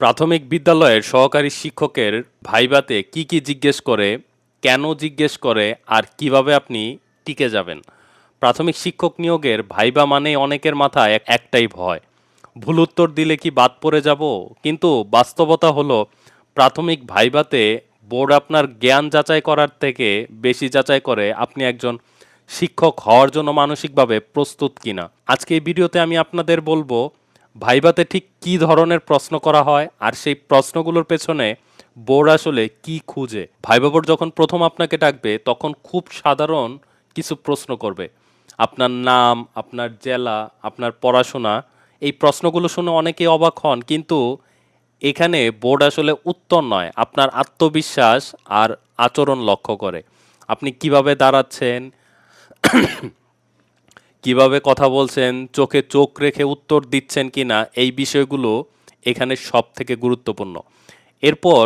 প্রাথমিক বিদ্যালয়ের সহকারী শিক্ষকের ভাইবাতে কি কি জিজ্ঞেস করে, কেন জিজ্ঞেস করে আর কীভাবে আপনি টিকে যাবেন? প্রাথমিক শিক্ষক নিয়োগের ভাইবা মানে অনেকের মাথায় একটাই ভয়। ভুল উত্তর দিলে কি বাদ পড়ে যাব? কিন্তু বাস্তবতা হলো, প্রাথমিক ভাইবাতে বোর্ড আপনার জ্ঞান যাচাই করার থেকে বেশি যাচাই করে আপনি একজন শিক্ষক হওয়ার জন্য মানসিকভাবে প্রস্তুত কিনা। আজকে এই ভিডিওতে আমি আপনাদের বলব ভাইবাতে ঠিক কী ধরনের প্রশ্ন করা হয় আর সেই প্রশ্নগুলোর পেছনে বোর্ড আসলে কি খুঁজে? ভাইবা যখন প্রথম আপনাকে ডাকবে, তখন খুব সাধারণ কিছু প্রশ্ন করবে। আপনার নাম, আপনার জেলা, আপনার পড়াশোনা, এই প্রশ্নগুলো শুনে অনেকে অবাক হন, কিন্তু এখানে বোর্ড আসলে উত্তর নয়। আপনার আত্মবিশ্বাস আর আচরণ লক্ষ্য করে। আপনি কীভাবে দাঁড়াচ্ছেন? কীভাবে কথা বলছেন, চোখে চোখ রেখে উত্তর দিচ্ছেন কিনা, এই বিষয়গুলো এখানে সব থেকে গুরুত্বপূর্ণ। এরপর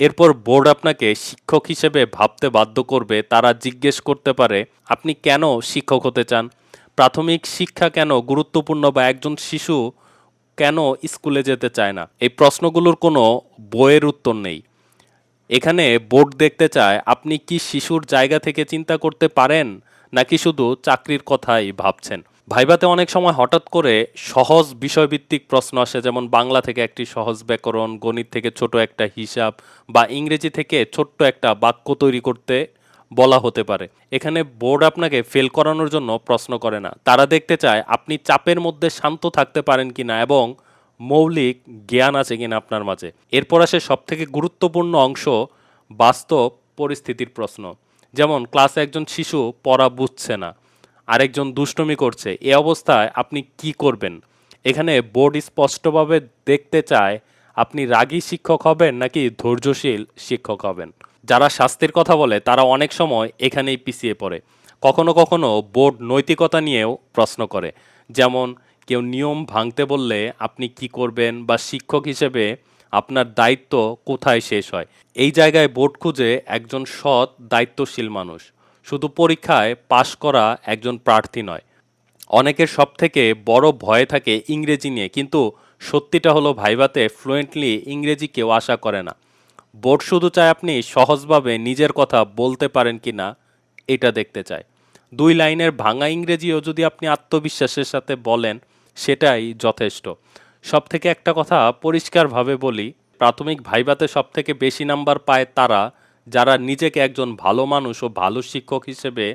এরপর বোর্ড আপনাকে শিক্ষক হিসেবে ভাবতে বাধ্য করবে, তারা জিজ্ঞেস করতে পারে, আপনি কেন শিক্ষক হতে চান? প্রাথমিক শিক্ষা কেন গুরুত্বপূর্ণ বা একজন শিশু কেন স্কুলে যেতে চায় না? এই প্রশ্নগুলোর কোনো বইয়ের উত্তর নেই। এখানে বোর্ড দেখতে চায়, আপনি কি শিশুর জায়গা থেকে চিন্তা করতে পারেন? নাকি শুধু চাকরির কথাই ভাবছেন? ভাইভাতে অনেক সময় হঠাৎ করে সহজ বিষয়ভিত্তিক প্রশ্ন আসে, যেমন বাংলা থেকে একটি সহজ ব্যাকরণ, গণিত থেকে ছোট একটা হিসাব বা ইংরেজি থেকে ছোট্ট একটা বাক্য তৈরি করতে বলা হতে পারে। এখানে বোর্ড আপনাকে ফেল করানোর জন্য প্রশ্ন করে না। তারা দেখতে চায় আপনি চাপের মধ্যে শান্ত থাকতে পারেন কিনা এবং মৌলিক জ্ঞান আছে কিনা আপনার মাঝে। এরপর আসে সবথেকে গুরুত্বপূর্ণ অংশ, বাস্তব পরিস্থিতির প্রশ্ন। যেমন ক্লাসে একজন শিশু পড়া বুঝছে না, আরেকজন দুষ্টমি করছে, এ অবস্থায় আপনি কি করবেন? এখানে বোর্ড স্পষ্টভাবে দেখতে চায় আপনি রাগী শিক্ষক হবেন নাকি ধৈর্যশীল শিক্ষক হবেন। যারা শাস্তির কথা বলে, তারা অনেক সময় এখানেই পিছিয়ে পড়ে। কখনো কখনো বোর্ড নৈতিকতা নিয়েও প্রশ্ন করে। যেমন, কেউ নিয়ম ভাঙতে বললে আপনি কি করবেন বা শিক্ষক হিসেবে আপনার দায়িত্ব কোথায় শেষ হয়? এই জায়গায় বোর্ড খুঁজে একজন সৎ, দায়িত্বশীল মানুষ। শুধু পরীক্ষায় পাশ করা একজন প্রার্থী নয়। অনেকের সব থেকে বড় ভয় থাকে ইংরেজি নিয়ে, কিন্তু সত্যিটা হলো ভাইভাতে ফ্লুয়েন্টলি ইংরেজি কেউ আশা করে না। বোর্ড শুধু চায় আপনি সহজভাবে নিজের কথা বলতে পারেন কি না, এটা দেখতে চায়। দুই লাইনের ভাঙা ইংরেজিও যদি আপনি আত্মবিশ্বাসের সাথে বলেন, সেটাই যথেষ্ট। সব থেকে একটা কথা পরিষ্কারভাবে বলি, প্রাথমিক ভাইভাতে সব থেকে বেশি নাম্বার পায় তারা, যারা নিজেকে একজন ভালো মানুষ ও ভালো শিক্ষক হিসেবে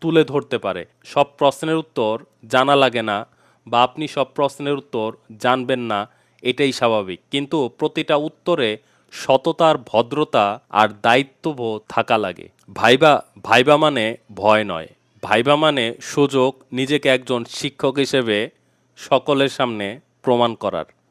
তুলে ধরতে পারে। সব প্রশ্নের উত্তর জানা লাগে না বা আপনি সব প্রশ্নের উত্তর জানবেন না, এটাই স্বাভাবিক। কিন্তু প্রতিটা উত্তরে সততার ভদ্রতা আর দায়িত্ববোধ থাকা লাগে। ভাইবা ভাইবা মানে ভয় নয়। ভাইবা মানে সুযোগ নিজেকে একজন শিক্ষক হিসেবে সকলের সামনে প্রমাণ করার।